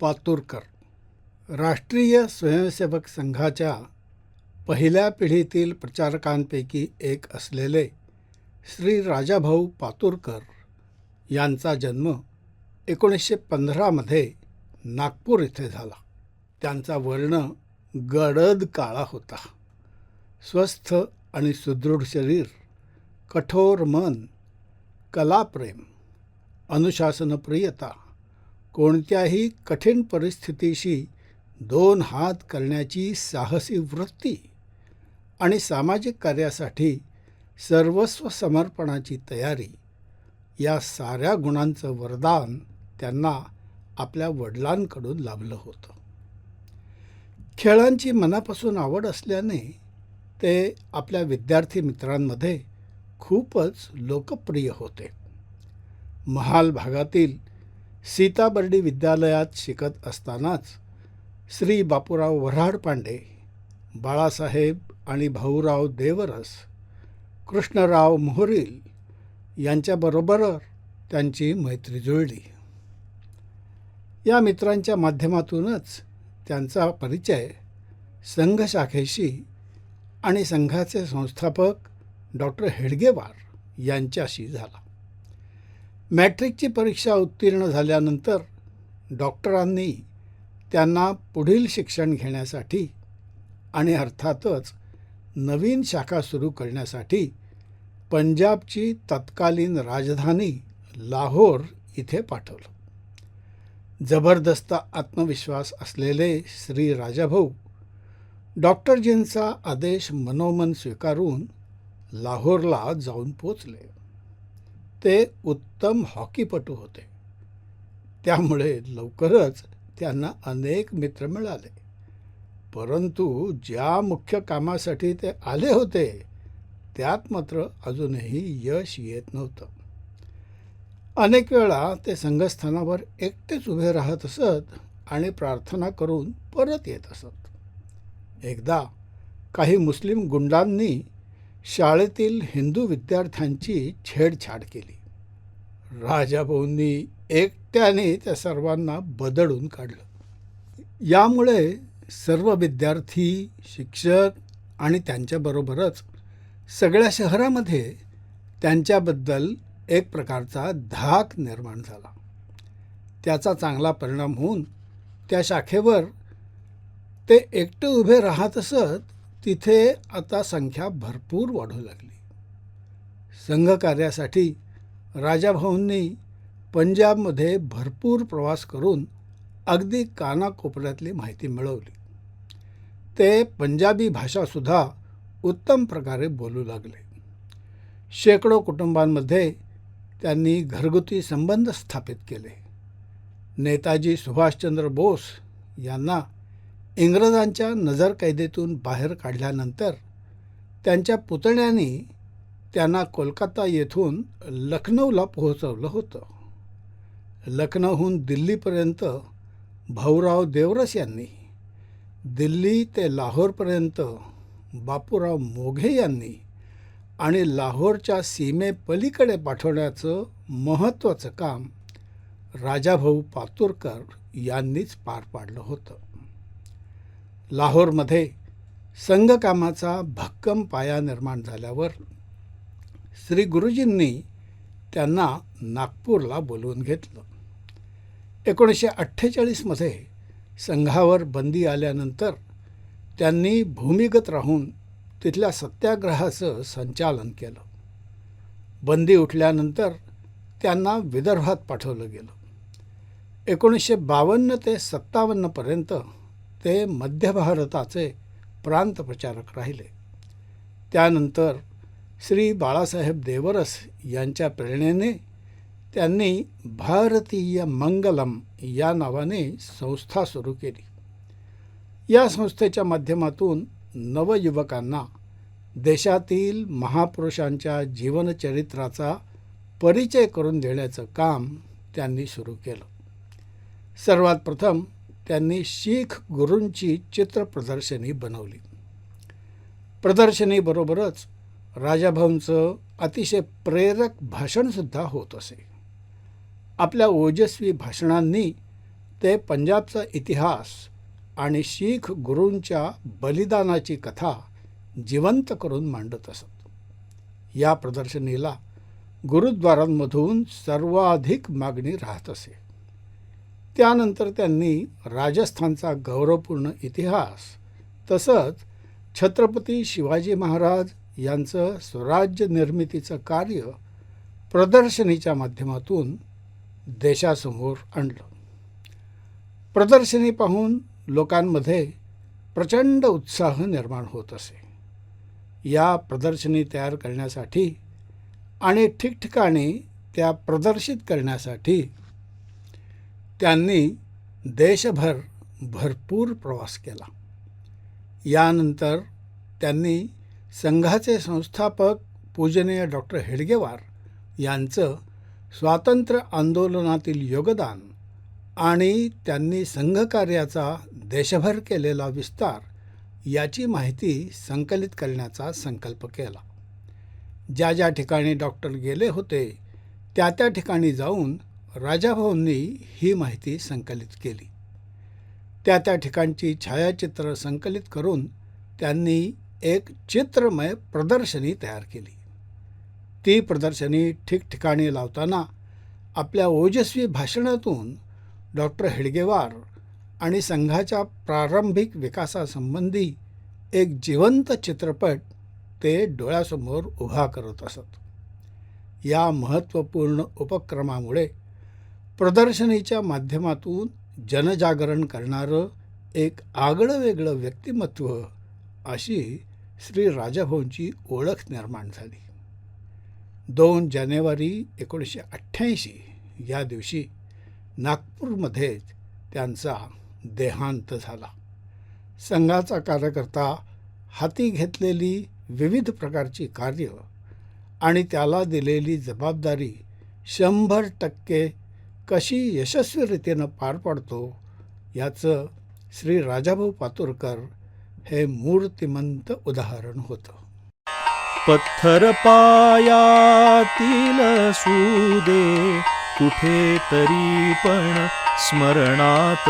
पातुरकर. राष्ट्रीय स्वयंसेवक संघाच्या पहिल्या पिढीतील प्रचारकांपैकी एक असलेले श्री राजाभाऊ पातुरकर यांचा जन्म एकोणीसशे पंधरामध्ये नागपूर येथे झाला. त्यांचा वर्ण गडद काळा होता. स्वस्थ आणि सुदृढ शरीर कठोर मन कलाप्रेम अनुशासनप्रियता कोणत्याही कठीण परिस्थितीशी दोन हात करण्याची साहसी वृत्ती आणि सामाजिक कार्यासाठी सर्वस्व समर्पणाची तयारी या साऱ्या गुणांचं वरदान त्यांना आपल्या वडिलांकडून लाभलं होतं. खेळांची मनापासून आवड असल्याने ते आपल्या विद्यार्थी मित्रांमध्ये खूपच लोकप्रिय होते. महाल भागातील सीताबर्डी विद्यालयात शिकत असतानाच श्री बापूराव वऱ्हाड पांडे बाळासाहेब आणि भाऊराव देवरस कृष्णराव मोहरील यांच्याबरोबर त्यांची मैत्री जुळली. या मित्रांच्या माध्यमातूनच त्यांचा परिचय संघ शाखेशी आणि संघाचे संस्थापक डॉक्टर हेडगेवार यांच्याशी झाला. मॅट्रिकची परीक्षा उत्तीर्ण झाल्यानंतर डॉक्टरांनी त्यांना पुढील शिक्षण घेण्यासाठी आणि अर्थातच नवीन शाखा सुरू करण्यासाठी पंजाबची तत्कालीन राजधानी लाहोर इथे पाठवलं. जबरदस्त आत्मविश्वास असलेले श्री राजाभाऊ डॉक्टरजींचा आदेश मनोमन स्वीकारून लाहोरला जाऊन पोचले. ते उत्तम हॉकीपटू होते. त्यामुळे लवकरच त्यांना अनेक मित्र मिळाले. परंतु ज्या मुख्य कामासाठी ते आले होते त्यात मात्र अजूनही यश येत नव्हतं. अनेक वेळा ते संघस्थानावर एकटेच उभे राहत असत आणि प्रार्थना करून परत येत असत. एकदा काही मुस्लिम गुंडांनी शाळेतील हिंदू विद्यार्थ्यांची छेडछाड केली. राजाभाऊंनी एकट्याने त्या सर्वांना बदडून काढलं. यामुळे सर्व विद्यार्थी शिक्षक आणि त्यांच्याबरोबरच सगळ्या शहरामध्ये त्यांच्याबद्दल एक प्रकारचा धाक निर्माण झाला. त्याचा चांगला परिणाम होऊन त्या शाखेवर ते एकटे उभे राहत असत तिथे आता संख्या भरपूर वाढू लागली. संघकार्यासाठी राजाभाऊंनी पंजाबमध्ये भरपूर प्रवास करून अगदी कानाकोपऱ्यातली माहिती मिळवली. ते पंजाबी भाषासुद्धा उत्तम प्रकारे बोलू लागले. शेकडो कुटुंबांमध्ये त्यांनी घरगुती संबंध स्थापित केले. नेताजी सुभाषचंद्र बोस यांना इंग्रजांच्या नजरकैदेतून बाहेर काढल्यानंतर त्यांच्या पुतण्याने त्यांना कोलकाता येथून लखनौला पोहोचवलं होतं. लखनौहून दिल्लीपर्यंत भाऊराव देवरस यांनी दिल्ली ते लाहोरपर्यंत बापूराव मोघे यांनी आणि लाहोरच्या सीमेपलीकडे पाठवण्याचं महत्त्वाचं काम राजाभाऊ पातुरकर यांनीच पार पाडलं होतं. लाहोरमध्ये संघकामाचा भक्कम पाया निर्माण झाल्यावर श्री गुरुजींनी त्यांना नागपूरला बोलवून घेतलं. एकोणीसशे अठ्ठेचाळीसमध्ये संघावर बंदी आल्यानंतर त्यांनी भूमिगत राहून तिथल्या सत्याग्रहाचं संचालन केलं. बंदी उठल्यानंतर त्यांना विदर्भात पाठवलं गेलं. एकोणीसशे बावन्न ते सत्तावन्नपर्यंत ते मध्य भारताचे प्रांत प्रचारक राहिले. त्यानंतर श्री बाळासाहेब देवरस यांच्या प्रेरणेने त्यांनी भारतीय मंगलम या नावाने संस्था सुरू केली. या संस्थेच्या माध्यमातून नवयुवकांना देशातील महापुरुषांच्या जीवनचरित्राचा परिचय करून देण्याचं काम त्यांनी सुरू केलं. सर्वात प्रथम त्यांनी शीख गुरूंची चित्र प्रदर्शनी बनवली. प्रदर्शनीबरोबरच राजाभाऊंचं अतिशय प्रेरक भाषणसुद्धा होत असे. आपल्या ओजस्वी भाषणांनी ते पंजाबचा इतिहास आणि शीख गुरूंच्या बलिदानाची कथा जिवंत करून मांडत असत. या प्रदर्शनीला गुरुद्वारांमधून सर्वाधिक मागणी राहत असे. त्यानंतर त्यांनी राजस्थानचा गौरवपूर्ण इतिहास तसंच छत्रपती शिवाजी महाराज यांचं स्वराज्य निर्मितीचं कार्य प्रदर्शनीच्या माध्यमातून देशासमोर आणलं. प्रदर्शनी पाहून लोकांमध्ये प्रचंड उत्साह निर्माण होत असे. या प्रदर्शनी तयार करण्यासाठी आणि ठिकठिकाणी त्या प्रदर्शित करण्यासाठी त्यांनी देशभर भरपूर प्रवास केला. यानंतर त्यांनी संघाचे संस्थापक पूजनीय डॉक्टर हेडगेवार यांचं स्वातंत्र्य आंदोलनातील योगदान आणि त्यांनी संघकार्याचा देशभर केलेला विस्तार याची माहिती संकलित करण्याचा संकल्प केला. ज्या ज्या ठिकाणी डॉक्टर गेले होते त्या त्या ठिकाणी जाऊन राजाभाऊंनी ही माहिती संकलित केली. त्या त्या ठिकाणची छायाचित्र संकलित करून त्यांनी एक चित्रमय प्रदर्शनी तयार केली. ती प्रदर्शनी ठिकठिकाणी लावताना आपल्या ओजस्वी भाषणातून डॉक्टर हेडगेवार आणि संघाच्या प्रारंभिक विकासासंबंधी एक जिवंत चित्रपट ते डोळ्यासमोर उभा करत असत. या महत्त्वपूर्ण उपक्रमामुळे प्रदर्शनीच्या माध्यमातून जनजागरण करणारं एक आगळं वेगळं व्यक्तिमत्व अशी श्री राजाभाऊंची ओळख निर्माण झाली. दोन जानेवारी एकोणीसशे अठ्ठ्याऐंशी या दिवशी नागपूरमध्येच त्यांचा देहांत झाला. संघाचा कार्यकर्ता हाती घेतलेली विविध प्रकारची कार्य आणि त्याला दिलेली जबाबदारी शंभर टक्के कशी यशस्वीरितीनं पार पाडतो याचं श्री राजाभाऊ पातुरकर हे मूर्तिमंत उदाहरण होतं. पत्थर पायातील सुदे कुठे तरी पण स्मरणात